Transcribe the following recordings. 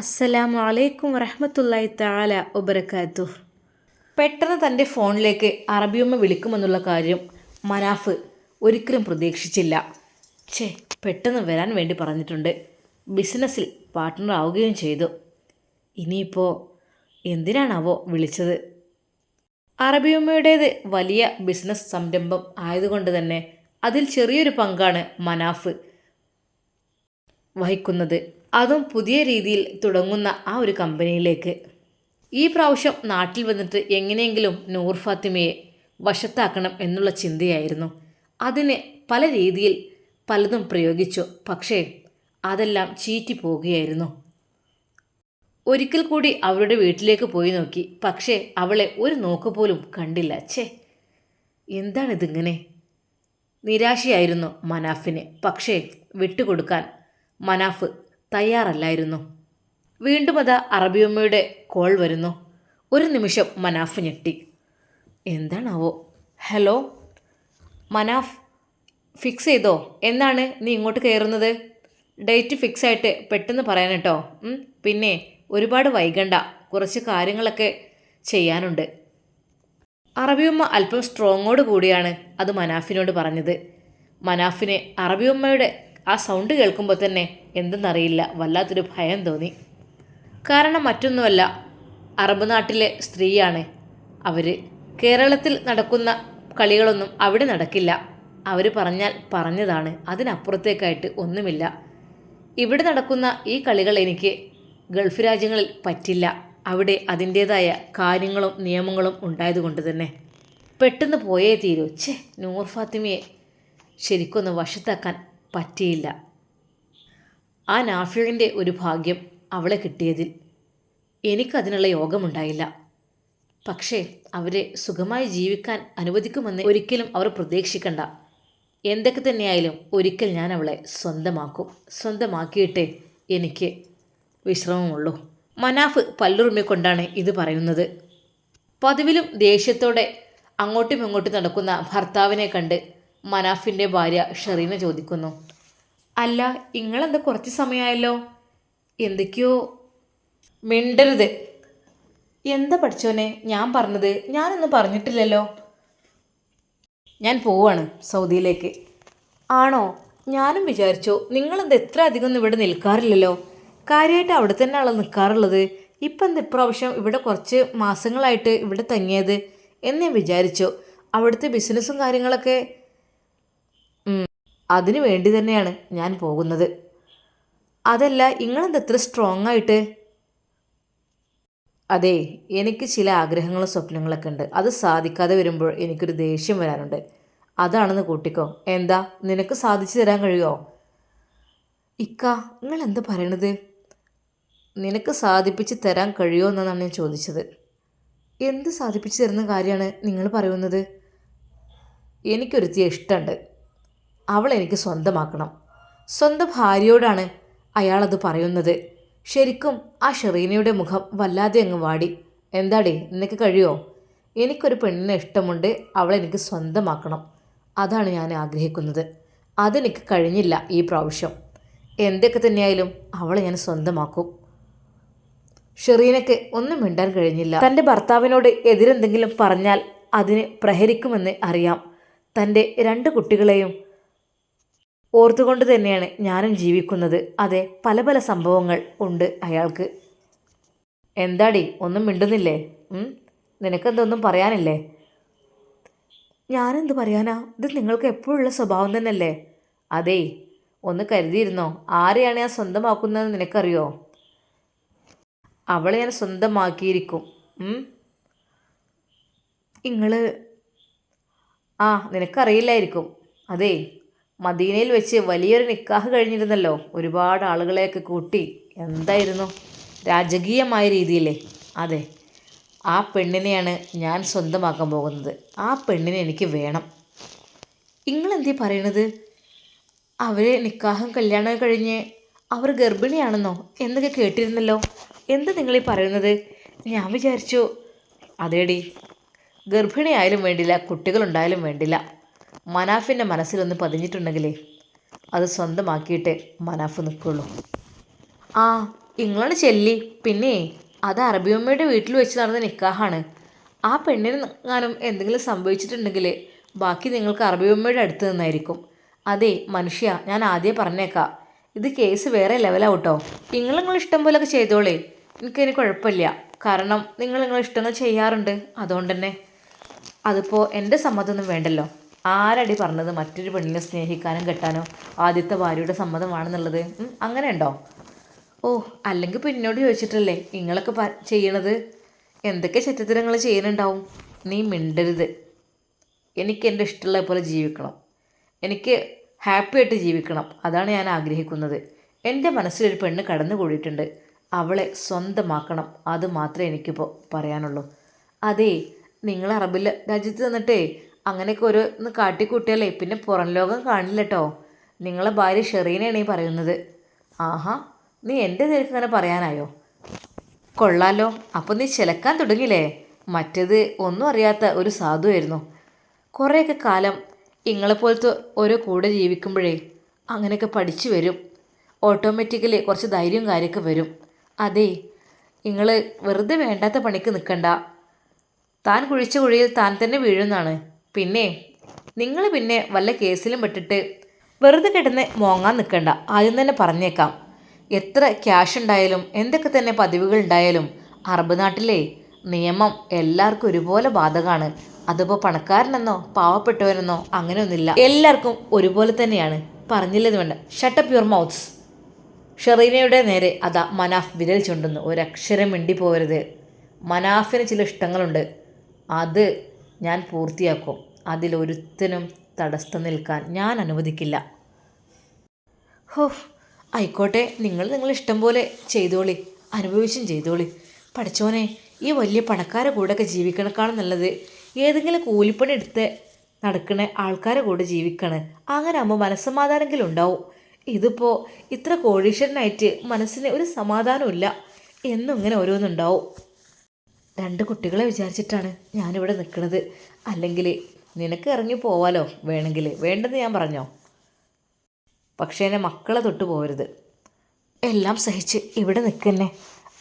അസ്സലാമു അലൈക്കും വറഹമത്തല്ലായി താല വബർക്കാത്തു പെട്ടെന്ന് തന്റെ ഫോണിലേക്ക് അറബിയമ്മ വിളിക്കുമെന്നുള്ള കാര്യം മനാഫ് ഒരിക്കലും പ്രതീക്ഷിച്ചില്ല. ഛേ പെട്ടെന്ന് വരാൻ വേണ്ടി പറഞ്ഞിട്ടുണ്ട്. ബിസിനസ്സിൽ പാർട്ട്ണർ ആവുകയും ചെയ്തു. ഇനിയിപ്പോൾ എന്തിനാണാവോ വിളിച്ചത്? അറബിയമ്മയുടേത് വലിയ ബിസിനസ് സംരംഭം ആയതുകൊണ്ട് തന്നെ അതിൽ ചെറിയൊരു പങ്കാണ് മനാഫ് വഹിക്കുന്നത്. അതും പുതിയ രീതിയിൽ തുടങ്ങുന്ന ആ ഒരു കമ്പനിയിലേക്ക്. ഈ പ്രാവശ്യം നാട്ടിൽ വന്നിട്ട് എങ്ങനെയെങ്കിലും നൂർ ഫാത്തിമയെ വശത്താക്കണം എന്നുള്ള ചിന്തയായിരുന്നു. അതിന് പല രീതിയിൽ പലതും പ്രയോഗിച്ചു. പക്ഷേ അതെല്ലാം ചീറ്റി പോവുകയായിരുന്നു. ഒരിക്കൽ കൂടി അവരുടെ വീട്ടിലേക്ക് പോയി നോക്കി. പക്ഷേ അവളെ ഒരു നോക്ക് പോലും കണ്ടില്ല. ഛേ എന്താണിതിങ്ങനെ? നിരാശയായിരുന്നു മനാഫിന്. പക്ഷേ വിട്ടുകൊടുക്കാൻ മനാഫ് തയ്യാറല്ലായിരുന്നു. വീണ്ടും അത് അറബിയമ്മയുടെ കോൾ വരുന്നു. ഒരു നിമിഷം മനാഫ് ഞെട്ടി. എന്താണാവോ? ഹലോ? മനാഫ് ഫിക്സ് ചെയ്തോ? എന്നാണ് നീ ഇങ്ങോട്ട് കയറുന്നത്? ഡേറ്റ് ഫിക്സ് ആയിട്ട് പെട്ടെന്ന് പറയാൻ കേട്ടോ പിന്നെ ഒരുപാട് വൈകണ്ട. കുറച്ച് കാര്യങ്ങളൊക്കെ ചെയ്യാനുണ്ട്. അറബിയമ്മ അല്പം സ്ട്രോങ്ങോട് കൂടിയാണ് അത് മനാഫിനോട് പറഞ്ഞത്. മനാഫിന് അറബിയമ്മയുടെ ആ സൗണ്ട് കേൾക്കുമ്പോൾ തന്നെ എന്തെന്നറിയില്ല വല്ലാത്തൊരു ഭയം തോന്നി. കാരണം മറ്റൊന്നുമല്ല അറബ് നാട്ടിലെ സ്ത്രീയാണ് അവർ കേരളത്തിൽ നടക്കുന്ന കളികളൊന്നും അവിടെ നടക്കില്ല. അവർ പറഞ്ഞാൽ പറഞ്ഞതാണ് അതിനപ്പുറത്തേക്കായിട്ട് ഒന്നുമില്ല. ഇവിടെ നടക്കുന്ന ഈ കളികൾ എനിക്ക് ഗൾഫ് രാജ്യങ്ങളിൽ പറ്റില്ല. അവിടെ അതിന്റേതായ കാര്യങ്ങളും നിയമങ്ങളും ഉണ്ടായതുകൊണ്ട് തന്നെ. പെട്ടെന്ന് പോയേ തീരൂ. ഛേ നൂർ ഫാത്തിമയെ ശരിക്കൊന്ന് വശത്താക്കാൻ പറ്റിയില്ല. ആ നാഫിലിന്റെ ഒരു ഭാഗ്യം അവളെ കിട്ടിയതിൽ എനിക്കതിനുള്ള യോഗമുണ്ടായില്ല. പക്ഷേ അവരെ സുഖമായി ജീവിക്കാൻ അനുവദിക്കുമെന്ന് ഒരിക്കലും അവർ പ്രതീക്ഷിക്കണ്ട. എന്തൊക്കെ തന്നെയായാലും ഒരിക്കൽ ഞാൻ അവളെ സ്വന്തമാക്കും. സ്വന്തമാക്കിയിട്ടേ എനിക്ക് വിശ്രമമുള്ളൂ. മനാഫ് പല്ലുറുമ്മിക്കൊണ്ടാണ് ഇത് പറയുന്നത്. പതിവിലും ദേഷ്യത്തോടെ അങ്ങോട്ടും ഇങ്ങോട്ടും നടക്കുന്ന ഭർത്താവിനെ കണ്ട് മനാഫിന്റെ ഭാര്യ ഷെറീന ചോദിക്കുന്നു. അല്ല ഇങ്ങളെന്താ കുറച്ച് സമയമായല്ലോ എന്തൊക്കെയോ? മിണ്ടരുത്. എന്താ പഠിച്ചോനെ? ഞാൻ പറഞ്ഞത് ഞാനൊന്നും പറഞ്ഞിട്ടില്ലല്ലോ. ഞാൻ പോവാണ് സൗദിയിലേക്ക്. ആണോ? ഞാനും വിചാരിച്ചു നിങ്ങളെന്താ എത്ര അധികം ഒന്നും ഇവിടെ നിൽക്കാറില്ലല്ലോ. കാര്യമായിട്ട് അവിടെ തന്നെയാണല്ലോ നിൽക്കാറുള്ളത്? ഇപ്പം എന്താ ഇപ്രാവശ്യം ഇവിടെ കുറച്ച് മാസങ്ങളായിട്ട് ഇവിടെ തങ്ങിയത്? എന്ന് ഞാൻ വിചാരിച്ചു. അവിടുത്തെ ബിസിനസ്സും കാര്യങ്ങളൊക്കെ അതിനു വേണ്ടി തന്നെയാണ് ഞാൻ പോകുന്നത്. അതല്ല നിങ്ങളെന്താ എത്ര സ്ട്രോങ് ആയിട്ട്? അതെ എനിക്ക് ചില ആഗ്രഹങ്ങളും സ്വപ്നങ്ങളൊക്കെ ഉണ്ട്. അത് സാധിക്കാതെ വരുമ്പോൾ എനിക്കൊരു ദേഷ്യം വരാനുണ്ട് അതാണെന്ന് കൂട്ടിക്കോ. എന്താ നിനക്ക് സാധിച്ചു തരാൻ കഴിയുമോ ഇക്ക നിങ്ങൾ എന്താ പറയണത്? നിനക്ക് സാധിപ്പിച്ച് തരാൻ കഴിയുമോ എന്നാണ് ഞാൻ ചോദിച്ചത്. എന്ത് സാധിപ്പിച്ചു തരുന്ന കാര്യമാണ് നിങ്ങൾ പറയുന്നത്? എനിക്കൊരുത്തിയെ ഇഷ്ടമുണ്ട്. അവളെ എനിക്ക് സ്വന്തമാക്കണം. സ്വന്തം ഭാര്യയോടാണ് അയാളത് പറയുന്നത്. ശരിക്കും ആ ഷെറീനയുടെ മുഖം വല്ലാതെ അങ്ങ് വാടി. എന്താടി നിനക്ക് കഴിയുമോ എനിക്കൊരു പെണ്ണിനെ ഇഷ്ടമുണ്ട് അവളെനിക്ക് സ്വന്തമാക്കണം. അതാണ് ഞാൻ ആഗ്രഹിക്കുന്നത്. അതെനിക്ക് കഴിഞ്ഞില്ല ഈ പ്രാവശ്യം. എന്തൊക്കെ തന്നെയായാലും അവളെ ഞാൻ സ്വന്തമാക്കും. ഷെറീനയ്ക്ക് ഒന്നും മിണ്ടാൻ കഴിഞ്ഞില്ല. തന്റെ ഭർത്താവിനോട് എതിരെന്തെങ്കിലും പറഞ്ഞാൽ അതിന് പ്രഹരിക്കുമെന്ന് അറിയാം. തന്റെ രണ്ട് കുട്ടികളെയും ഓർത്തുകൊണ്ട് തന്നെയാണ് ഞാനും ജീവിക്കുന്നത്. അതെ പല പല സംഭവങ്ങൾ ഉണ്ട് അയാൾക്ക്. എന്താടി ഒന്നും മിണ്ടുന്നില്ലേ? നിനക്കെന്തൊന്നും പറയാനില്ലേ? ഞാനെന്ത് പറയാനാ? ഇത് നിങ്ങൾക്ക് എപ്പോഴുള്ള സ്വഭാവം തന്നെയല്ലേ? അതേ ഒന്ന് കരുതിയിരുന്നോ? ആരെയാണ് ഞാൻ സ്വന്തമാക്കുന്നതെന്ന് നിനക്കറിയോ? അവളെ ഞാൻ സ്വന്തമാക്കിയിരിക്കും. നിങ്ങൾ ആ നിനക്കറിയില്ലായിരിക്കും. അതേ മദീനയിൽ വെച്ച് വലിയൊരു നിക്കാഹ് കഴിഞ്ഞിരുന്നല്ലോ. ഒരുപാട് ആളുകളെയൊക്കെ കൂട്ടി. എന്തായിരുന്നു? രാജകീയമായ രീതിയിലേ. അതെ ആ പെണ്ണിനെയാണ് ഞാൻ സ്വന്തമാക്കാൻ പോകുന്നത്. ആ പെണ്ണിനെ എനിക്ക് വേണം. നിങ്ങളെന്തീ പറയണത്? അവരെ നിക്കാഹം കല്യാണം കഴിഞ്ഞ് അവർ ഗർഭിണിയാണെന്നോ എന്നൊക്കെ കേട്ടിരുന്നല്ലോ. എന്ത് നിങ്ങളീ പറയുന്നത്? ഞാൻ വിചാരിച്ചു അതേടി ഗർഭിണിയായാലും വേണ്ടില്ല കുട്ടികളുണ്ടായാലും വേണ്ടില്ല. മനാഫിന്റെ മനസ്സിലൊന്ന് പതിഞ്ഞിട്ടുണ്ടെങ്കിലേ അത് സ്വന്തമാക്കിയിട്ടേ മനാഫ് നിൽക്കുള്ളൂ. ആ ഇങ്ങളാണ് ചെല്ലി. പിന്നെ അത് അറബിയമ്മയുടെ വീട്ടിൽ വെച്ച് നടന്ന നിക്കാഹാണ്. ആ പെണ്ണിന് ഞാനും എന്തെങ്കിലും സംഭവിച്ചിട്ടുണ്ടെങ്കിൽ ബാക്കി നിങ്ങൾക്ക് അറബിയമ്മയുടെ അടുത്ത് നിന്നായിരിക്കും. അതെ മനുഷ്യ ഞാൻ ആദ്യം പറഞ്ഞേക്കാം. ഇത് കേസ് വേറെ ലെവലാവട്ടോ. നിങ്ങൾ നിങ്ങൾ ഇഷ്ടം പോലെയൊക്കെ ചെയ്തോളേ. എനിക്കതിന് കുഴപ്പമില്ല. കാരണം നിങ്ങൾ നിങ്ങൾ ഇഷ്ടങ്ങൾ ചെയ്യാറുണ്ട്. അതുകൊണ്ട് തന്നെ അതിപ്പോൾ എന്റെ സമ്മതമൊന്നും വേണ്ടല്ലോ. ആരടി പറഞ്ഞത്? മറ്റൊരു പെണ്ണിനെ സ്നേഹിക്കാനും കെട്ടാനോ ആദ്യത്തെ ഭാര്യയുടെ സമ്മതമാണെന്നുള്ളത്. അങ്ങനെ ഉണ്ടോ ഓ അല്ലെങ്കിൽ പിന്നോട് ചോദിച്ചിട്ടല്ലേ നിങ്ങളൊക്കെ ചെയ്യണത്? എന്തൊക്കെ ചരിത്രങ്ങൾ ചെയ്യുന്നുണ്ടാവും? നീ മിണ്ടരുത്. എനിക്ക് എന്റെ ഇഷ്ടമുള്ള പോലെ ജീവിക്കണം. എനിക്ക് ഹാപ്പി ആയിട്ട് ജീവിക്കണം. അതാണ് ഞാൻ ആഗ്രഹിക്കുന്നത്. എന്റെ മനസ്സിലൊരു പെണ്ണ് കടന്നു കൂടിയിട്ടുണ്ട് അവളെ സ്വന്തമാക്കണം. അത് മാത്രമേ എനിക്കിപ്പോൾ പറയാനുള്ളൂ. അതേ നിങ്ങൾ അറബിൽ രാജ്യത്ത് നിന്നിട്ടേ അങ്ങനെയൊക്കെ ഒരു ഒന്ന് കാട്ടിക്കൂട്ടിയാലേ. പിന്നെ പുറം ലോകം കാണില്ല കേട്ടോ നിങ്ങളെ ഭാര്യ ഷെറീനയാണ് ഈ പറയുന്നത്. ആഹാ നീ എന്റെ തിരക്ക് അങ്ങനെ പറയാനായോ? കൊള്ളാലോ. അപ്പം നീ ചിലക്കാൻ തുടങ്ങിയില്ലേ? മറ്റേത് ഒന്നും അറിയാത്ത ഒരു സാധുവായിരുന്നു കുറേയൊക്കെ കാലം ഇങ്ങളെപ്പോലത്തെ ഓരോ കൂടെ ജീവിക്കുമ്പോഴേ അങ്ങനെയൊക്കെ പഠിച്ചു വരും. ഓട്ടോമാറ്റിക്കലി കുറച്ച് ധൈര്യവും കാര്യമൊക്കെ വരും. അതെ നിങ്ങൾ വെറുതെ വേണ്ടാത്ത പണിക്ക് നിൽക്കണ്ട താൻ കുഴിച്ച കുഴിയിൽ താൻ തന്നെ വീഴുന്നാണ് പിന്നെ നിങ്ങൾ പിന്നെ വല്ല കേസിലും പെട്ടിട്ട് വെറുതെ കിടന്ന് മോങ്ങാൻ നിൽക്കണ്ട ആദ്യം തന്നെ പറഞ്ഞേക്കാം. എത്ര ക്യാഷ് ഉണ്ടായാലും എന്തൊക്കെ തന്നെ പതിവുകൾ ഉണ്ടായാലും അറബ് നാട്ടിലെ നിയമം എല്ലാവർക്കും ഒരുപോലെ ബാധകമാണ്. അതിപ്പോൾ പണക്കാരനെന്നോ പാവപ്പെട്ടവനെന്നോ അങ്ങനെയൊന്നുമില്ല. എല്ലാവർക്കും ഒരുപോലെ തന്നെയാണ്. പറഞ്ഞില്ലെന്ന് വേണ്ട. ഷട്ടപ്പ് യുവർ മൗത്ത്സ് ഷെറീനയുടെ നേരെ അതാ മനാഫ് വിരൽ ചുണ്ടുന്നു. ഒരക്ഷരം മിണ്ടി പോകരുത് മനാഫിന് ചില ഇഷ്ടങ്ങളുണ്ട്. അത് ഞാൻ പൂർത്തിയാക്കും. അതിലൊരുത്തനും തടസ്സം നിൽക്കാൻ ഞാൻ അനുവദിക്കില്ല. ഹോ ആയിക്കോട്ടെ. നിങ്ങൾ നിങ്ങൾ ഇഷ്ടം പോലെ ചെയ്തോളി. അനുഭവിച്ചും ചെയ്തോളി. പഠിച്ചോനെ ഈ വലിയ പണക്കാരെ കൂടെയൊക്കെ ജീവിക്കണക്കാളും നല്ലത്. ഏതെങ്കിലും കൂലിപ്പണി എടുത്ത് നടക്കണ ആൾക്കാരെ കൂടെ ജീവിക്കണ്. അങ്ങനെ ആകുമ്പോൾ മനസ്സമാധാനമെങ്കിലും ഉണ്ടാവും. ഇതിപ്പോൾ ഇത്ര കോടീശ്വരനായിട്ട് മനസ്സിന് ഒരു സമാധാനമില്ല എന്നും ഇങ്ങനെ ഓരോന്നുണ്ടാവും. രണ്ട് കുട്ടികളെ വിചാരിച്ചിട്ടാണ് ഞാനിവിടെ നിൽക്കുന്നത് അല്ലെങ്കിൽ നിനക്ക് ഇറങ്ങി പോവാലോ? വേണമെങ്കിൽ വേണ്ടെന്ന് ഞാൻ പറഞ്ഞോ? പക്ഷേ എന്നെ മക്കളെ തൊട്ട് പോകരുത് എല്ലാം സഹിച്ച് ഇവിടെ നിൽക്കന്നെ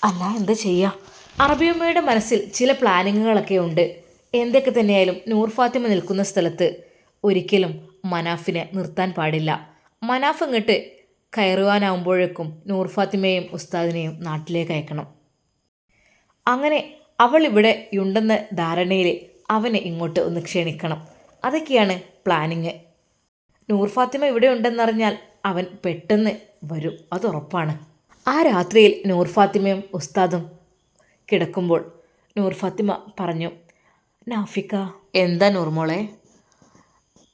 അല്ല എന്താ ചെയ്യാം? അറബിയമ്മയുടെ മനസ്സിൽ ചില പ്ലാനിങ്ങുകളൊക്കെ ഉണ്ട്. എന്തൊക്കെ തന്നെയായാലും നൂർ ഫാത്തിമ നിൽക്കുന്ന സ്ഥലത്ത് ഒരിക്കലും മനാഫിനെ നിർത്താൻ പാടില്ല. മനാഫ് ഇങ്ങോട്ട് കയറുവാനാവുമ്പോഴേക്കും നൂർ ഫാത്തിമയെയും ഉസ്താദിനെയും നാട്ടിലേക്ക് അയക്കണം. അങ്ങനെ അവൾ ഇവിടെ ഉണ്ടെന്ന ധാരണയിൽ അവനെ ഇങ്ങോട്ട് ഒന്ന് ക്ഷണിക്കണം. അതൊക്കെയാണ് പ്ലാനിങ്. നൂർ ഫാത്തിമ ഇവിടെ ഉണ്ടെന്നറിഞ്ഞാൽ അവൻ പെട്ടെന്ന് വരും. അത് ഉറപ്പാണ്. ആ രാത്രിയിൽ നൂർ ഫാത്തിമയും ഉസ്താദും കിടക്കുമ്പോൾ നൂർ ഫാത്തിമ പറഞ്ഞു നാഫിക്ക എന്താ നൂർമോളെ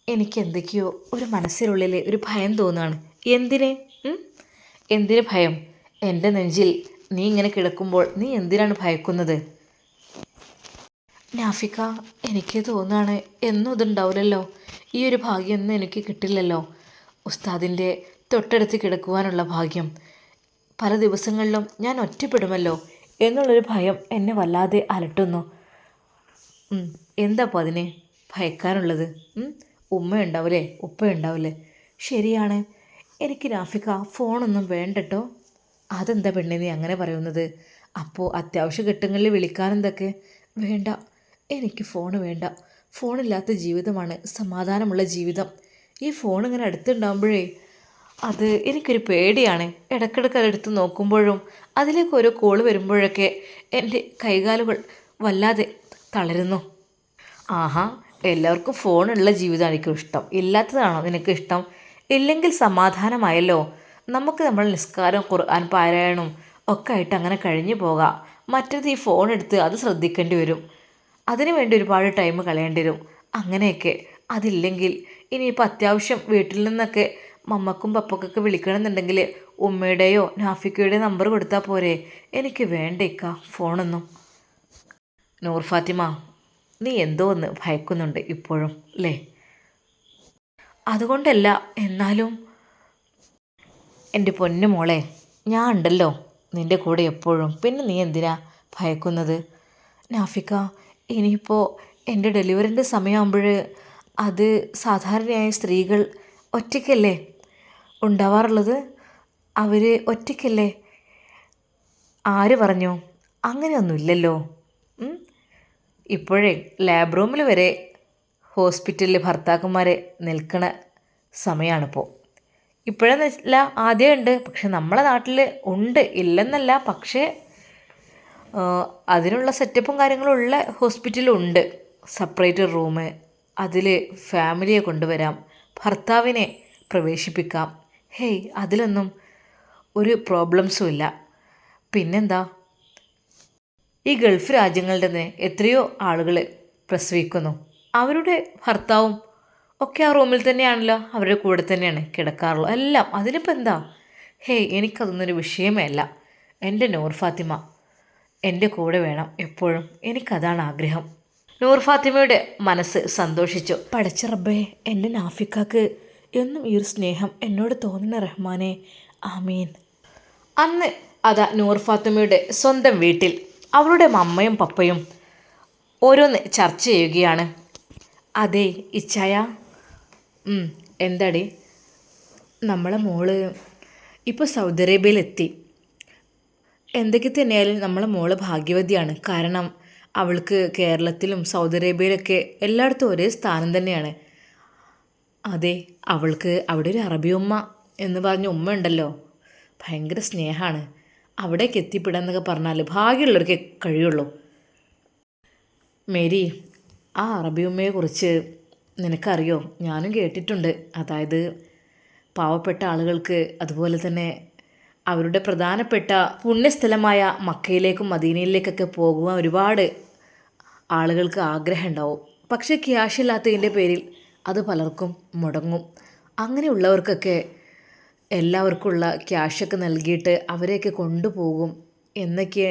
എനിക്ക് എന്തൊക്കെയോ ഒരു മനസ്സിനുള്ളിൽ ഒരു ഭയം തോന്നുകയാണ്. എന്തിന്? എന്തിന് ഭയം? എന്റെ നെഞ്ചിൽ നീ ഇങ്ങനെ കിടക്കുമ്പോൾ നീ എന്തിനാണ് ഭയക്കുന്നത്? നാഫിക്ക എനിക്ക് തോന്നുകയാണ് എന്നും ഇതുണ്ടാവില്ലല്ലോ. ഈ ഒരു ഭാഗ്യമൊന്നും എനിക്ക് കിട്ടില്ലല്ലോ. ഉസ്താദിന്റെ തൊട്ടടുത്ത് കിടക്കുവാനുള്ള ഭാഗ്യം. പല ദിവസങ്ങളിലും ഞാൻ ഒറ്റപ്പെടുമല്ലോ എന്നുള്ളൊരു ഭയം എന്നെ വല്ലാതെ അലട്ടുന്നു. എന്താ അപ്പോൾ ഭയക്കാനുള്ളത്? ഉമ്മ ഉണ്ടാവില്ലേ ഉപ്പ ഉണ്ടാവില്ലേ ശരിയാണ്. എനിക്ക് രാഫിക്ക ഫോണൊന്നും വേണ്ടട്ടോ. അതെന്താ പെണ്ണെ നീ അങ്ങനെ പറയുന്നത്? അപ്പോൾ അത്യാവശ്യ ഘട്ടങ്ങളിൽ വിളിക്കാനെന്തൊക്കെ? വേണ്ട. എനിക്ക് ഫോൺ വേണ്ട. ഫോണില്ലാത്ത ജീവിതമാണ്. സമാധാനമുള്ള ജീവിതം. ഈ ഫോൺ ഇങ്ങനെ അടുത്തുണ്ടാകുമ്പോഴേ അത് എനിക്കൊരു പേടിയാണ്. ഇടയ്ക്കിടയ്ക്ക് അതെടുത്ത് നോക്കുമ്പോഴും അതിലേക്ക് ഓരോ കോൾ വരുമ്പോഴൊക്കെ എന്റെ കൈകാലുകൾ വല്ലാതെ തളരുന്നു. ആഹാ എല്ലാവർക്കും ഫോണുള്ള ജീവിതമായിരിക്കും ഇഷ്ടം. ഇല്ലാത്തതാണോ നിനക്ക് ഇഷ്ടം? ഇല്ലെങ്കിൽ സമാധാനമായല്ലോ. നമുക്ക് നമ്മൾ നിസ്കാരം ഖുർആൻ പാരായണം ഒക്കെ ആയിട്ട് അങ്ങനെ കഴിഞ്ഞു പോകാം. മറ്റേത് ഈ ഫോൺ എടുത്ത് അത് ശ്രദ്ധിക്കേണ്ടി വരും. അതിനു വേണ്ടി ഒരുപാട് ടൈം കളയേണ്ടി വരും. അങ്ങനെയൊക്കെ. അതില്ലെങ്കിൽ ഇനിയിപ്പോൾ അത്യാവശ്യം വീട്ടിൽ നിന്നൊക്കെ മമ്മക്കും പപ്പക്കൊക്കെ വിളിക്കണമെന്നുണ്ടെങ്കിൽ ഉമ്മയുടെയോ നാഫിക്കയുടെയോ നമ്പർ കൊടുത്താൽ പോരെ. എനിക്ക് വേണ്ടേക്ക ഫോണൊന്നും. നൂർ ഫാത്തിമ നീ എന്തോ ഒന്ന് ഭയക്കുന്നുണ്ട് ഇപ്പോഴും അല്ലേ? അതുകൊണ്ടല്ല എന്നാലും എന്റെ പൊന്നു മോളെ ഞാൻ ഉണ്ടല്ലോ. നിന്റെ കൂടെ എപ്പോഴും. പിന്നെ നീ എന്തിനാ ഭയക്കുന്നത്? നാഫിക്ക ഇനിയിപ്പോൾ എന്റെ ഡെലിവറിന്റെ സമയമാകുമ്പോൾ അത് സാധാരണയായി സ്ത്രീകൾ ഒറ്റയ്ക്കല്ലേ ഉണ്ടാവാറുള്ളത്? അവർ ഒറ്റയ്ക്കല്ലേ? ആര് പറഞ്ഞു? അങ്ങനെയൊന്നുമില്ലല്ലോ? ഇപ്പോഴേ ലാബ് റൂമിൽ വരെ ഹോസ്പിറ്റലിൽ ഭർത്താക്കന്മാരെ നിൽക്കണ സമയമാണിപ്പോൾ. ഇപ്പോഴെന്ന് ആദ്യം ഉണ്ട് പക്ഷെ നമ്മളെ നാട്ടിൽ ഉണ്ട്. ഇല്ലെന്നല്ല. പക്ഷേ അതിനുള്ള സെറ്റപ്പും കാര്യങ്ങളും ഉള്ള ഹോസ്പിറ്റലുണ്ട്. Separate room. അതിൽ ഫാമിലിയെ കൊണ്ടുവരാം. ഭർത്താവിനെ പ്രവേശിപ്പിക്കാം. ഹേയ് അതിലൊന്നും ഒരു പ്രോബ്ലംസും ഇല്ല. പിന്നെന്താ? ഈ ഗൾഫ് രാജ്യങ്ങളുടെ തന്നെ എത്രയോ ആളുകൾ പ്രസവിക്കുന്നു. അവരുടെ ഭർത്താവും ഒക്കെ ആ റൂമിൽ തന്നെയാണല്ലോ. അവരുടെ കൂടെ തന്നെയാണ് കിടക്കാറുള്ളത്. എല്ലാം. അതിനിപ്പോൾ എന്താ ഹേയ് എനിക്കതൊന്നൊരു വിഷയമേ അല്ല. എന്റെ നൂർ ഫാത്തിമ. എന്റെ കൂടെ വേണം എപ്പോഴും. എനിക്കതാണ് ആഗ്രഹം. നൂർ ഫാത്തിമയുടെ മനസ്സ് സന്തോഷിച്ചു. പടച്ച റബ്ബേ എന്റെ നാഫിക്കാക്ക്. എന്നും ഈ ഒരു സ്നേഹം എന്നോട് തോന്നുന്ന റഹ്മാനെ. ആമീൻ. അന്ന് അതാ നൂർ ഫാത്തിമയുടെ സ്വന്തം വീട്ടിൽ അവളുടെ മമ്മയും പപ്പയും ഓരോന്ന് ചർച്ച ചെയ്യുകയാണ്. അതെ ഇച്ചായ. എന്താടി? നമ്മളെ മോൾ ഇപ്പോൾ സൗദി അറേബ്യയിലെത്തി. എന്തൊക്കെ തന്നെയായാലും നമ്മളെ മോൾ ഭാഗ്യവതിയാണ്. കാരണം അവൾക്ക് കേരളത്തിലും സൗദി അറേബ്യയിലൊക്കെ എല്ലായിടത്തും ഒരേ സ്ഥാനം തന്നെയാണ്. അതെ അവൾക്ക് അവിടെ ഒരു അറബി ഉമ്മ എന്ന് പറഞ്ഞ ഉമ്മ ഉണ്ടല്ലോ. ഭയങ്കര സ്നേഹമാണ് അവിടേക്ക് എത്തിപ്പെടാന്നൊക്കെ പറഞ്ഞാൽ ഭാഗ്യമുള്ളവർക്ക് കഴിയുള്ളൂ. മേരി ആ അറബി ഉമ്മയെക്കുറിച്ച് നിനക്കറിയോ? ഞാനും കേട്ടിട്ടുണ്ട്. അതായത് പാവപ്പെട്ട ആളുകൾക്ക് അതുപോലെ തന്നെ അവരുടെ പ്രധാനപ്പെട്ട പുണ്യസ്ഥലമായ മക്കയിലേക്കും മദീനയിലേക്കൊക്കെ പോകുവാൻ ഒരുപാട് ആളുകൾക്ക് ആഗ്രഹം ഉണ്ടാവും പക്ഷേ ക്യാഷ് ഇല്ലാത്തതിന്റെ പേരിൽ അത് പലർക്കും മുടങ്ങും. അങ്ങനെയുള്ളവർക്കൊക്കെ എല്ലാവർക്കുമുള്ള ക്യാഷൊക്കെ നൽകിയിട്ട് അവരെയൊക്കെ കൊണ്ടുപോകും എന്നൊക്കെ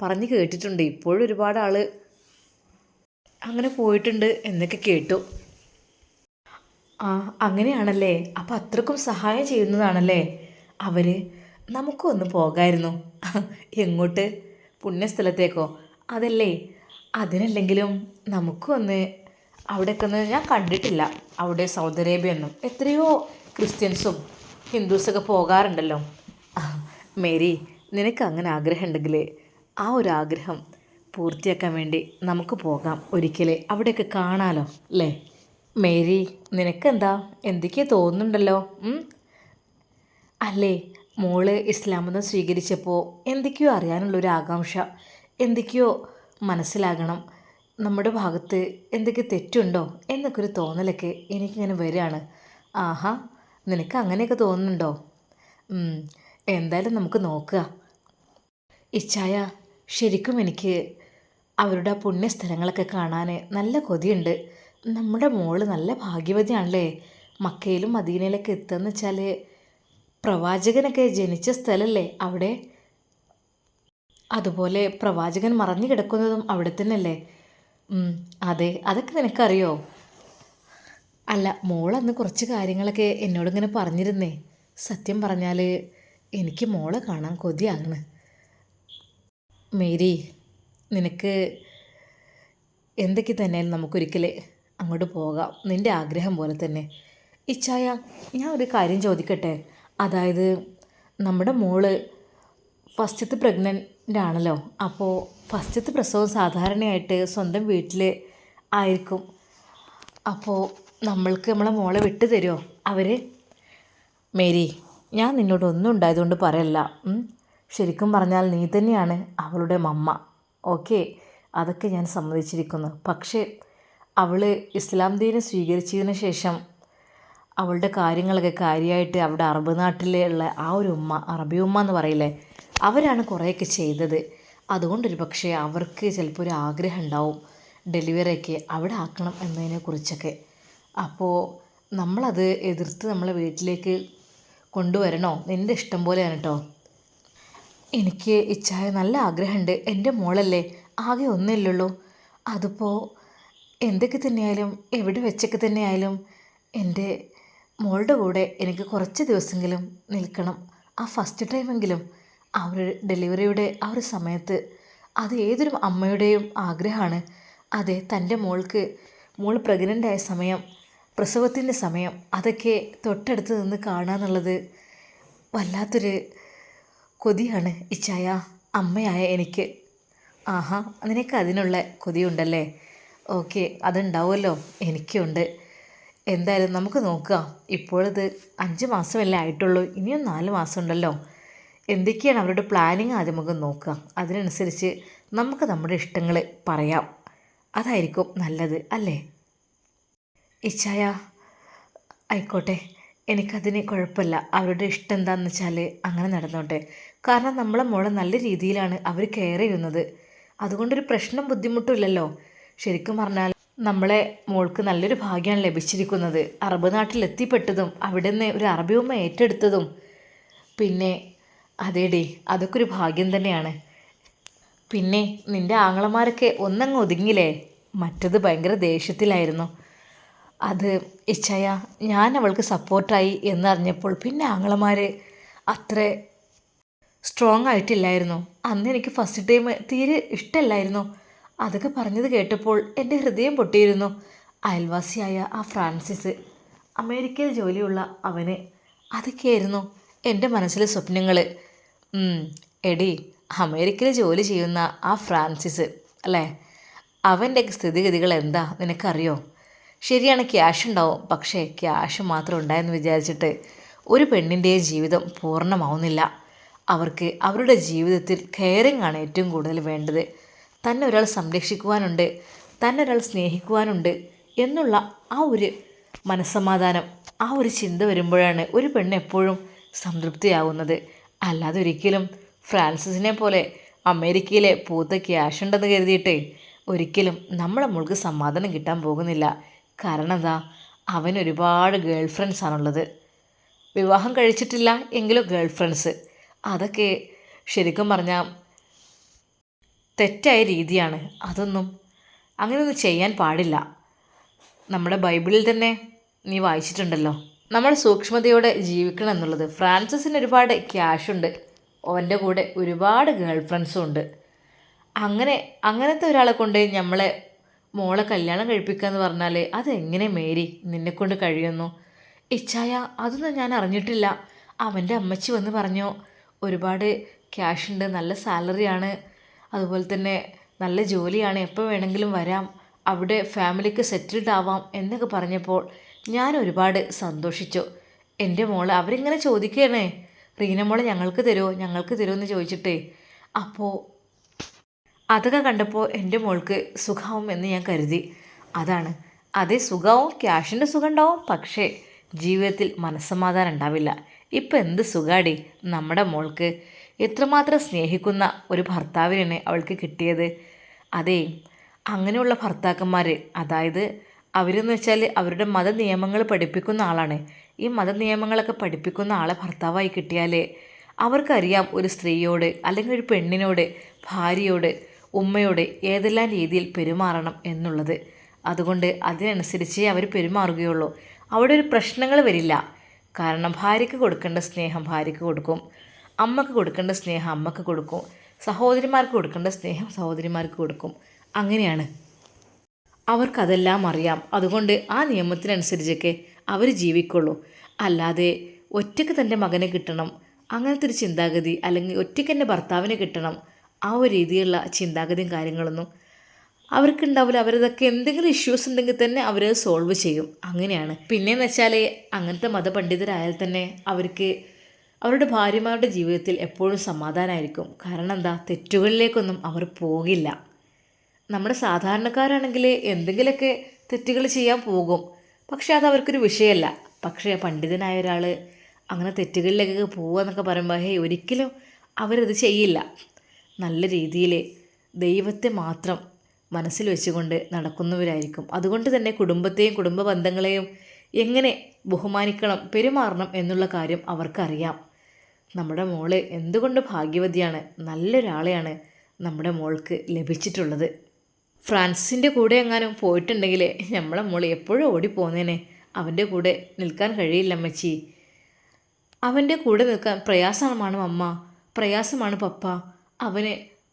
പറഞ്ഞ് കേട്ടിട്ടുണ്ട്. ഇപ്പോഴും ഒരുപാട് ആൾ അങ്ങനെ പോയിട്ടുണ്ട് എന്നൊക്കെ കേട്ടു. ആ അങ്ങനെയാണല്ലേ? അപ്പോൾ അത്രക്കും സഹായം ചെയ്യുന്നതാണല്ലേ? അവർ നമുക്കും ഒന്ന് പോകായിരുന്നു. എങ്ങോട്ട്? പുണ്യസ്ഥലത്തേക്കോ? അതല്ലേ? അതിനല്ലെങ്കിലും നമുക്കും ഒന്ന് അവിടെയൊക്കെ ഒന്ന് ഞാൻ കണ്ടിട്ടില്ല. അവിടെ സൗദി അറേബ്യൊന്നും എത്രയോ ക്രിസ്ത്യൻസും ഹിന്ദുസൊക്കെ പോകാറുണ്ടല്ലോ. മേരി നിനക്ക് അങ്ങനെ ആഗ്രഹം ഉണ്ടെങ്കിൽ ആ ഒരു ആഗ്രഹം പൂർത്തിയാക്കാൻ വേണ്ടി നമുക്ക് പോകാം ഒരിക്കലേ. അവിടെയൊക്കെ കാണാലോ അല്ലേ? മേരി നിനക്കെന്താ? എന്തൊക്കെയോ തോന്നുന്നുണ്ടല്ലോ. അല്ലേ? മോൾ ഇസ്ലാം മതം സ്വീകരിച്ചപ്പോൾ എന്തൊക്കെയോ അറിയാനുള്ളൊരു ആകാംക്ഷ എന്തൊക്കെയോ മനസ്സിലാകണം. നമ്മുടെ ഭാഗത്ത് എന്തൊക്കെ തെറ്റുണ്ടോ എന്നൊക്കെ ഒരു തോന്നലൊക്കെ എനിക്കിങ്ങനെ വരികയാണ്. ആഹാ നിനക്ക് അങ്ങനെയൊക്കെ തോന്നുന്നുണ്ടോ? എന്തായാലും നമുക്ക് നോക്കുക. ഇച്ചായ ശരിക്കും എനിക്ക് അവരുടെ ആ കാണാൻ നല്ല കൊതിയുണ്ട്. നമ്മുടെ മോൾ നല്ല ഭാഗ്യവതിയാണല്ലേ? മക്കയിലും മദീനയിലൊക്കെ എത്തുകയെന്ന് വെച്ചാൽ പ്രവാചകനൊക്കെ ജനിച്ച സ്ഥലമല്ലേ അവിടെ? അതുപോലെ പ്രവാചകൻ മറഞ്ഞു കിടക്കുന്നതും അവിടെ തന്നെയല്ലേ? അതെ അതൊക്കെ നിനക്കറിയോ? അല്ല മോളന്ന് കുറച്ച് കാര്യങ്ങളൊക്കെ എന്നോടിങ്ങനെ പറഞ്ഞിരുന്നേ. സത്യം പറഞ്ഞാൽ എനിക്ക് മോളെ കാണാൻ കൊതിയാണ് മേരി നിനക്ക് എന്തൊക്കെ തന്നെയാലും നമുക്കൊരിക്കൽ അങ്ങോട്ട് പോകാം. നിന്റെ ആഗ്രഹം പോലെ തന്നെ. ഇച്ഛായ ഞാൻ ഒരു കാര്യം ചോദിക്കട്ടെ? അതായത് നമ്മുടെ മോൾ ഫസ്റ്റത്തെ പ്രഗ്നന്റ് ആണല്ലോ അപ്പോൾ ഫസ്റ്റത്തെ പ്രസവം സാധാരണയായിട്ട് സ്വന്തം വീട്ടിൽ ആയിരിക്കും. അപ്പോൾ നമ്മൾക്ക് നമ്മളെ മോളെ വിട്ടു തരുമോ അവർ മേരി ഞാൻ നിന്നോട് ഒന്നും ഉണ്ടായതുകൊണ്ട് പറയല്ല. ശരിക്കും പറഞ്ഞാൽ നീ തന്നെയാണ് അവളുടെ മമ്മ. ഓക്കെ? അതൊക്കെ ഞാൻ സമ്മതിച്ചിരിക്കുന്നു. പക്ഷേ അവൾ ഇസ്ലാം ദീനെ സ്വീകരിച്ചതിന് ശേഷം അവളുടെ കാര്യങ്ങളൊക്കെ കാര്യമായിട്ട് അവിടെ അറബ് നാട്ടിലുള്ള ആ ഒരു ഉമ്മ അറബി ഉമ്മ എന്ന് പറയില്ലേ അവരാണ് കുറേയൊക്കെ ചെയ്തത്. അതുകൊണ്ടൊരു പക്ഷേ അവർക്ക് ചിലപ്പോൾ ഒരു ആഗ്രഹം ഉണ്ടാവും ഡെലിവറിയൊക്കെ അവിടെ ആക്കണം എന്നതിനെ കുറിച്ചൊക്കെ. അപ്പോൾ നമ്മളത് എതിർത്ത് നമ്മളെ വീട്ടിലേക്ക് കൊണ്ടുവരണോ? നിന്റെ ഇഷ്ടം പോലെയാണ് കേട്ടോ എനിക്ക് ഇച്ഛായ നല്ല ആഗ്രഹമുണ്ട് എന്റെ മോളല്ലേ ആകെ ഒന്നുമില്ലല്ലോ അതിപ്പോൾ എന്തൊക്കെ തന്നെയായാലും എവിടെ വെച്ചൊക്കെ തന്നെയായാലും എന്റെ മോളുടെ കൂടെ എനിക്ക് കുറച്ച് ദിവസമെങ്കിലും നിൽക്കണം. ആ ഫസ്റ്റ് ടൈമെങ്കിലും ആ ഒരു ഡെലിവറിയുടെ ആ ഒരു സമയത്ത് അത് ഏതൊരു അമ്മയുടെയും ആഗ്രഹമാണ്. അതെ തന്റെ മോൾക്ക് മോൾ പ്രഗ്നന്റ് ആയ സമയം പ്രസവത്തിന്റെ സമയം അതൊക്കെ തൊട്ടടുത്ത് നിന്ന് കാണുക എന്നുള്ളത് വല്ലാത്തൊരു കൊതിയാണ് ഇച്ചായ അമ്മയായ എനിക്ക്. ആഹാ നിനക്ക് അതിനുള്ള കൊതിയുണ്ടല്ലേ? ഓക്കെ അതുണ്ടാവുമല്ലോ. എനിക്കുണ്ട്. എന്തായാലും നമുക്ക് നോക്കാം. ഇപ്പോഴത് അഞ്ച് മാസമല്ലേ ആയിട്ടുള്ളൂ. ഇനിയും നാല് മാസം ഉണ്ടല്ലോ എന്തൊക്കെയാണ് അവരുടെ പ്ലാനിങ് ആദ്യം നമുക്ക് നോക്കാം. അതിനനുസരിച്ച് നമുക്ക് നമ്മുടെ ഇഷ്ടങ്ങൾ പറയാം. അതായിരിക്കും നല്ലത് അല്ലേ? ഇച്ഛായ ആയിക്കോട്ടെ. എനിക്കതിന് കുഴപ്പമില്ല. അവരുടെ ഇഷ്ടം എന്താണെന്ന് വെച്ചാൽ അങ്ങനെ നടന്നോട്ടെ. കാരണം നമ്മളെ മോളെ നല്ല രീതിയിലാണ് അവർ കെയർ ചെയ്യുന്നത്. അതുകൊണ്ടൊരു പ്രശ്നം ബുദ്ധിമുട്ടും ഇല്ലല്ലോ. ശരിക്കും പറഞ്ഞാൽ നമ്മളെ മോൾക്ക് നല്ലൊരു ഭാഗ്യമാണ് ലഭിച്ചിരിക്കുന്നത്. അറബ് നാട്ടിൽ എത്തിപ്പെട്ടതും അവിടെ നിന്ന് ഒരു അറബി ഉമ്മ ഏറ്റെടുത്തതും. പിന്നെ അതേടി അതൊക്കെ ഒരു ഭാഗ്യം തന്നെയാണ്. പിന്നെ നിന്റെ ആങ്ങളമാരൊക്കെ ഒന്നങ്ങ് ഒതുങ്ങില്ലേ മറ്റത് ഭയങ്കര ദേഷ്യത്തിലായിരുന്നു. അത് ഇച്ഛയ ഞാൻ അവൾക്ക് സപ്പോർട്ടായി എന്നറിഞ്ഞപ്പോൾ പിന്നെ ആങ്ങളമാർ അത്ര സ്ട്രോങ് ആയിട്ടില്ലായിരുന്നു. അന്ന് എനിക്ക് ഫസ്റ്റ് ടൈം തീരെ ഇഷ്ടമല്ലായിരുന്നു അതൊക്കെ പറഞ്ഞത് കേട്ടപ്പോൾ എന്റെ ഹൃദയം പൊട്ടിയിരുന്നു. അയൽവാസിയായ ആ ഫ്രാൻസിസ് അമേരിക്കയിൽ ജോലിയുള്ള അവന് അതൊക്കെയായിരുന്നു എന്റെ മനസ്സിലെ സ്വപ്നങ്ങൾ. എടി അമേരിക്കയിൽ ജോലി ചെയ്യുന്ന ആ ഫ്രാൻസിസ് അല്ലേ? അവന്റെ സ്ഥിതിഗതികൾ എന്താ നിനക്കറിയോ? ശരിയാണ് ക്യാഷ് ഉണ്ടാവും പക്ഷേ ക്യാഷ് മാത്രം ഉണ്ടായെന്ന് വിചാരിച്ചിട്ട് ഒരു പെണ്ണിന്റെ ജീവിതം പൂർണമാവുന്നില്ല. അവർക്ക് അവരുടെ ജീവിതത്തിൽ കെയറിങ് ആണ് ഏറ്റവും കൂടുതൽ വേണ്ടത്. തന്നെ ഒരാൾ സംരക്ഷിക്കുവാനുണ്ട് തന്നെ ഒരാൾ സ്നേഹിക്കുവാനുണ്ട് എന്നുള്ള ആ ഒരു മനസ്സമാധാനം ആ ഒരു ചിന്ത വരുമ്പോഴാണ് ഒരു പെണ്ണ് എപ്പോഴും സംതൃപ്തിയാവുന്നത്. അല്ലാതെ ഒരിക്കലും ഫ്രാൻസിസിനെ പോലെ അമേരിക്കയിലെ പൂത്ത ക്യാഷ് ഉണ്ടെന്ന് കരുതിയിട്ട് ഒരിക്കലും നമ്മളെ മുൾക്ക് സമാധാനം കിട്ടാൻ പോകുന്നില്ല. കാരണം എന്താ? അവന് ഒരുപാട് ഗേൾ ഫ്രണ്ട്സ് ആണുള്ളത്. വിവാഹം കഴിച്ചിട്ടില്ല എങ്കിലും ഗേൾ ഫ്രണ്ട്സ് അതൊക്കെ ശരിക്കും പറഞ്ഞാൽ തെറ്റായ രീതിയാണ്. അതൊന്നും അങ്ങനെയൊന്നും ചെയ്യാൻ പാടില്ല. നമ്മുടെ ബൈബിളിൽ തന്നെ നീ വായിച്ചിട്ടുണ്ടല്ലോ. നമ്മൾ സൂക്ഷ്മതയോടെ ജീവിക്കണം എന്നുള്ളത്. ഫ്രാൻസിസിന് ഒരുപാട് ക്യാഷുണ്ട് അവന്റെ കൂടെ ഒരുപാട് ഗേൾ ഫ്രണ്ട്സും ഉണ്ട്. അങ്ങനെ അങ്ങനത്തെ ഒരാളെ കൊണ്ട് നമ്മളെ മോളെ കല്യാണം കഴിപ്പിക്കുക എന്ന് പറഞ്ഞാൽ അതെങ്ങനെ മേരി? നിന്നെക്കൊണ്ട് കഴിയുന്നു. ഇച്ചായ അതൊന്നും ഞാൻ അറിഞ്ഞിട്ടില്ല. അവന്റെ അമ്മച്ചി വന്ന് പറഞ്ഞു ഒരുപാട് ക്യാഷ് ഉണ്ട്. നല്ല സാലറിയാണ് അതുപോലെ തന്നെ നല്ല ജോലിയാണ് എപ്പോൾ വേണമെങ്കിലും വരാം അവിടെ ഫാമിലിക്ക് സെറ്റിൽഡ് ആവാം എന്നൊക്കെ പറഞ്ഞപ്പോൾ ഞാൻ ഒരുപാട് സന്തോഷിച്ചു. എന്റെ മോൾ അവരിങ്ങനെ ചോദിക്കുകയാണേ റീന മോളെ ഞങ്ങൾക്ക് തരുമോ ഞങ്ങൾക്ക് തരുമോ എന്ന് ചോദിച്ചിട്ടേ. അപ്പോൾ അതൊക്കെ കണ്ടപ്പോൾ എന്റെ മോൾക്ക് സുഖാവും എന്ന് ഞാൻ കരുതി. അതാണ്. അതേ സുഖവും ക്യാഷിന്റെ സുഖം ഉണ്ടാവും പക്ഷേ ജീവിതത്തിൽ മനസ്സമാധാനം ഉണ്ടാവില്ല. ഇപ്പം എന്ത് സുഖാടി നമ്മുടെ മോൾക്ക്. എത്രമാത്രം സ്നേഹിക്കുന്ന ഒരു ഭർത്താവിനാണ് അവൾക്ക് കിട്ടിയത്? അതെ അങ്ങനെയുള്ള ഭർത്താക്കന്മാർ അതായത് അവരെന്ന് വെച്ചാൽ അവരുടെ മത നിയമങ്ങൾ പഠിപ്പിക്കുന്ന ആളാണ്. ഈ മത നിയമങ്ങളൊക്കെ പഠിപ്പിക്കുന്ന ആളെ ഭർത്താവായി കിട്ടിയാൽ അവർക്കറിയാം ഒരു സ്ത്രീയോട് അല്ലെങ്കിൽ ഒരു പെണ്ണിനോട് ഭാര്യയോട് ഉമ്മയോട് ഏതെല്ലാം രീതിയിൽ പെരുമാറണം എന്നുള്ളത്. അതുകൊണ്ട് അതിനനുസരിച്ചേ അവർ പെരുമാറുകയുള്ളൂ. അവിടെ ഒരു പ്രശ്നങ്ങൾ വരില്ല. കാരണം ഭാര്യയ്ക്ക് കൊടുക്കേണ്ട സ്നേഹം ഭാര്യയ്ക്ക് കൊടുക്കും. അമ്മയ്ക്ക് കൊടുക്കേണ്ട സ്നേഹം അമ്മയ്ക്ക് കൊടുക്കും. സഹോദരിമാർക്ക് കൊടുക്കേണ്ട സ്നേഹം സഹോദരിമാർക്ക് കൊടുക്കും. അങ്ങനെയാണ്. അവർക്കതെല്ലാം അറിയാം. അതുകൊണ്ട് ആ നിയമത്തിനനുസരിച്ചൊക്കെ അവർ ജീവിക്കുള്ളൂ. അല്ലാതെ ഒറ്റയ്ക്ക് തന്റെ മകനെ കിട്ടണം അങ്ങനത്തെ ഒരു ചിന്താഗതി അല്ലെങ്കിൽ ഒറ്റയ്ക്ക് എന്റെ ഭർത്താവിനെ കിട്ടണം ആ ഒരു രീതിയിലുള്ള ചിന്താഗതിയും കാര്യങ്ങളൊന്നും അവർക്കുണ്ടാവില്ല. അവരതൊക്കെ എന്തെങ്കിലും ഇഷ്യൂസ് ഉണ്ടെങ്കിൽ തന്നെ അവരത് സോൾവ് ചെയ്യും. അങ്ങനെയാണ്. പിന്നെയെന്ന് വെച്ചാൽ അങ്ങനത്തെ മതപണ്ഡിതരായാൽ തന്നെ അവർക്ക് അവരുടെ ഭാര്യമാരുടെ ജീവിതത്തിൽ എപ്പോഴും സമാധാനമായിരിക്കും കാരണം എന്താ? തെറ്റുകളിലേക്കൊന്നും അവർ പോകില്ല. നമ്മുടെ സാധാരണക്കാരാണെങ്കിൽ എന്തെങ്കിലുമൊക്കെ തെറ്റുകൾ ചെയ്യാൻ പോകും. പക്ഷേ അത് അവർക്കൊരു വിഷയമല്ല. പക്ഷേ പണ്ഡിതനായ ഒരാൾ അങ്ങനെ തെറ്റുകളിലേക്കൊക്കെ പോകുക എന്നൊക്കെ പറയുമ്പോൾ ഹേ ഒരിക്കലും അവരത് ചെയ്യില്ല. നല്ല രീതിയിൽ ദൈവത്തെ മാത്രം മനസ്സിൽ വെച്ചുകൊണ്ട് നടക്കുന്നവരായിരിക്കും. അതുകൊണ്ട് തന്നെ കുടുംബത്തെയും കുടുംബ ബന്ധങ്ങളെയും എങ്ങനെ ബഹുമാനിക്കണം പെരുമാറണം എന്നുള്ള കാര്യം അവർക്കറിയാം. നമ്മുടെ മോൾ എന്തുകൊണ്ട് ഭാഗ്യവതിയാണ് നല്ലൊരാളെയാണ് നമ്മുടെ മോൾക്ക് ലഭിച്ചിട്ടുള്ളത്. ഫ്രാൻസിന്റെ കൂടെ എങ്ങാനും പോയിട്ടുണ്ടെങ്കിൽ നമ്മളെ മോൾ എപ്പോഴും ഓടിപ്പോന്നേനെ. അവന്റെ കൂടെ നിൽക്കാൻ കഴിയില്ല അമ്മച്ചി. അവന്റെ കൂടെ നിൽക്കാൻ പ്രയാസമാണ് അമ്മ. പ്രയാസമാണ് പപ്പ. അവന്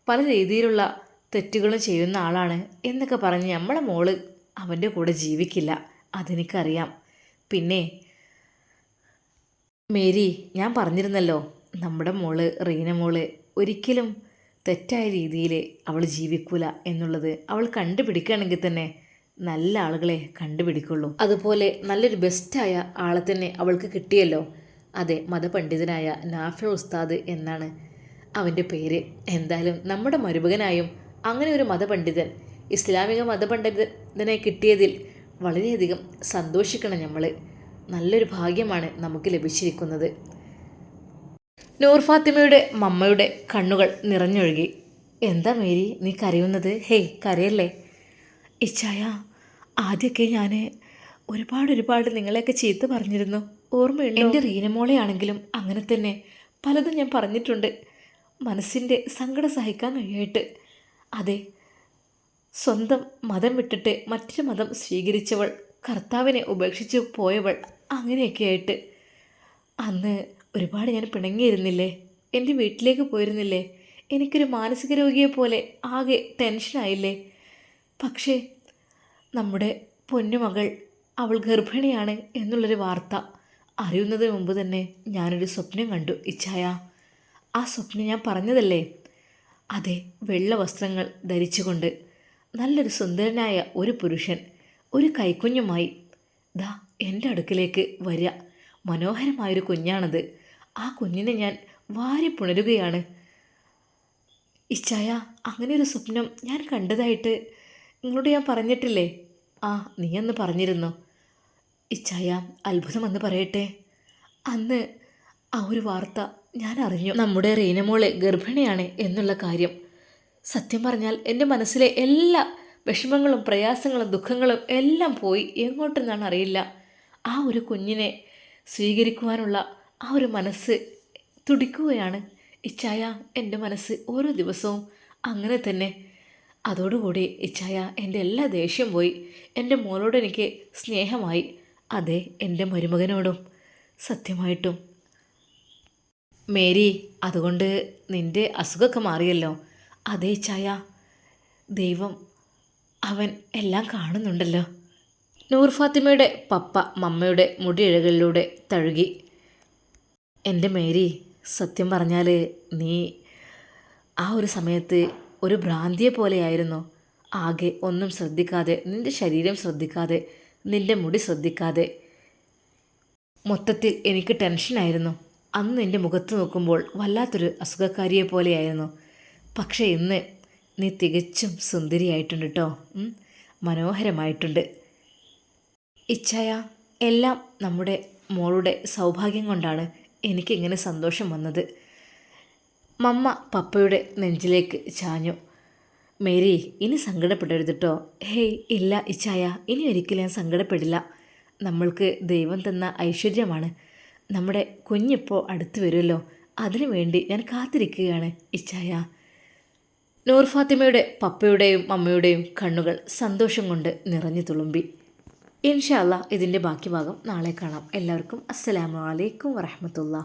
പല രീതിയിലുള്ള തെറ്റുകളും ചെയ്യുന്ന ആളാണ് എന്നൊക്കെ പറഞ്ഞ് നമ്മളെ മോൾ അവന്റെ കൂടെ ജീവിക്കില്ല. അതെനിക്കറിയാം. പിന്നെ മേരി ഞാൻ പറഞ്ഞിരുന്നല്ലോ നമ്മുടെ മോൾ റീന മോൾ ഒരിക്കലും തെറ്റായ രീതിയിൽ അവൾ ജീവിക്കൂല എന്നുള്ളത് അവൾ കണ്ടുപിടിക്കുകയാണെങ്കിൽ തന്നെ നല്ല ആളുകളെ കണ്ടുപിടിക്കുള്ളൂ. അതുപോലെ നല്ലൊരു ബെസ്റ്റായ ആളെ തന്നെ അവൾക്ക് കിട്ടിയല്ലോ. അതെ മതപണ്ഡിതനായ നാഫെ ഉസ്താദ് എന്നാണ് അവന്റെ പേര്. എന്തായാലും നമ്മുടെ മരുമകനായും അങ്ങനെ ഒരു മതപണ്ഡിതൻ ഇസ്ലാമിക മതപണ്ഡിതനെ കിട്ടിയതിൽ വളരെയധികം സന്തോഷിക്കണം നമ്മൾ നല്ലൊരു ഭാഗ്യമാണ് നമുക്ക് ലഭിച്ചിരിക്കുന്നത്. നൂർ ഫാത്തിമയുടെ മമ്മയുടെ കണ്ണുകൾ നിറഞ്ഞൊഴുകി. എന്താ മേരി നീ കരയുന്നത്? ഹേയ് കരയല്ലേ? ഇച്ചായ ആദ്യമൊക്കെ ഞാൻ ഒരുപാട് ഒരുപാട് നിങ്ങളെയൊക്കെ ചീത്ത പറഞ്ഞിരുന്നു. ഓർമ്മയുണ്ട്? എന്റെ റീനമോളെ ആണെങ്കിലും അങ്ങനെ തന്നെ. പലതും ഞാൻ പറഞ്ഞിട്ടുണ്ട്. മനസ്സിന്റെ സങ്കടം സഹിക്കാൻ കഴിയായിട്ട് അതെ സ്വന്തം മതം വിട്ടിട്ട് മറ്റൊരു മതം സ്വീകരിച്ചവൾ കർത്താവിനെ ഉപേക്ഷിച്ച് പോയവൾ അങ്ങനെയൊക്കെ ആയിട്ട്. അന്ന് ഒരുപാട് ഞാൻ പിണങ്ങിയിരുന്നില്ലേ? എന്റെ വീട്ടിലേക്ക് പോയിരുന്നില്ലേ? എനിക്കൊരു മാനസിക രോഗിയെ പോലെ ആകെ ടെൻഷനായില്ലേ പക്ഷേ നമ്മുടെ പൊന്നുമകൾ അവൾ ഗർഭിണിയാണ് എന്നുള്ളൊരു വാർത്ത അറിയുന്നതിന് മുമ്പ് തന്നെ ഞാനൊരു സ്വപ്നം കണ്ടു ഇച്ഛായ. ആ സ്വപ്നം ഞാൻ പറഞ്ഞതല്ലേ? അതെ വെള്ള വസ്ത്രങ്ങൾ ധരിച്ചുകൊണ്ട്. നല്ലൊരു സുന്ദരനായ ഒരു പുരുഷൻ ഒരു കൈക്കുഞ്ഞുമായി. ദാ എന്റെ അടുക്കിലേക്ക് വരിക. മനോഹരമായൊരു കുഞ്ഞാണത്. ആ കുഞ്ഞിനെ ഞാൻ വാരി പുണരുകയാണ്. ഇച്ചായ അങ്ങനെ ഒരു സ്വപ്നം ഞാൻ കണ്ടതായിട്ട് നിങ്ങളോട് ഞാൻ പറഞ്ഞിട്ടില്ലേ? ആ നീ അന്ന് പറഞ്ഞിരുന്നു? ഇച്ചായ അത്ഭുതമെന്ന് പറയട്ടെ. അന്ന് ആ ഒരു വാർത്ത ഞാൻ അറിഞ്ഞു. നമ്മുടെ റീനമോളെ ഗർഭിണിയാണ് എന്നുള്ള കാര്യം. സത്യം പറഞ്ഞാൽ എന്റെ മനസ്സിലെ എല്ലാ വിഷമങ്ങളും പ്രയാസങ്ങളും ദുഃഖങ്ങളും എല്ലാം പോയി. എങ്ങോട്ടെന്നാണ് അറിയില്ല. ആ ഒരു കുഞ്ഞിനെ സ്വീകരിക്കുവാനുള്ള ആ ഒരു മനസ്സ് തുടിക്കുകയാണ്. ഇച്ചായ എന്റെ മനസ്സ് ഓരോ ദിവസവും അങ്ങനെ തന്നെ. അതോടുകൂടി ഇച്ചായ എന്റെ എല്ലാ ദേഷ്യം പോയി. എന്റെ മോനോട് എനിക്ക് സ്നേഹമായി. അതെ എന്റെ മരുമകനോടും സത്യമായിട്ടും. മേരി അതുകൊണ്ട് നിന്റെ അസുഖമൊക്കെ മാറിയല്ലോ. അതേ ചായ ദൈവം അവൻ എല്ലാം കാണുന്നുണ്ടല്ലോ. നൂർ ഫാത്തിമയുടെ പപ്പ മമ്മയുടെ മുടിയിഴകളിലൂടെ തഴുകി. എന്റെ മേരി സത്യം പറഞ്ഞാൽ നീ ആ ഒരു സമയത്ത് ഒരു ഭ്രാന്തിയെ പോലെയായിരുന്നു. ആകെ ഒന്നും ശ്രദ്ധിക്കാതെ നിന്റെ ശരീരം ശ്രദ്ധിക്കാതെ നിന്റെ മുടി ശ്രദ്ധിക്കാതെ. മൊത്തത്തിൽ എനിക്ക് ടെൻഷനായിരുന്നു അന്ന് എന്റെ മുഖത്ത് നോക്കുമ്പോൾ വല്ലാത്തൊരു അസുഖക്കാരിയെ പോലെയായിരുന്നു. പക്ഷേ ഇന്ന് നീ തികച്ചും സുന്ദരിയായിട്ടുണ്ട് കേട്ടോ മനോഹരമായിട്ടുണ്ട്. ഇച്ഛായ എല്ലാം നമ്മുടെ മോളുടെ സൗഭാഗ്യം കൊണ്ടാണ് എനിക്കിങ്ങനെ സന്തോഷം വന്നത്. മമ്മ പപ്പയുടെ നെഞ്ചിലേക്ക് ചാഞ്ഞു. മേരി ഇനി സങ്കടപ്പെടരുത് കേട്ടോ ഹേയ് ഇല്ല ഇച്ചായ ഇനി ഒരിക്കലും ഞാൻ സങ്കടപ്പെടില്ല. നമ്മൾക്ക് ദൈവം തന്ന ഐശ്വര്യമാണ്. നമ്മുടെ കുഞ്ഞിപ്പോൾ അടുത്ത് വരുമല്ലോ. അതിനു വേണ്ടി ഞാൻ കാത്തിരിക്കുകയാണ് ഇച്ചായ നൂർ ഫാത്തിമയുടെ പപ്പയുടെയും അമ്മയുടെയും കണ്ണുകൾ സന്തോഷം കൊണ്ട് നിറഞ്ഞു തുളുമ്പി. ഇൻഷാല്ല ഇതിന്റെ ബാക്കി ഭാഗം നാളെ കാണാം. എല്ലാവർക്കും അസ്സലാമു അലൈക്കും വറഹമത്തുള്ള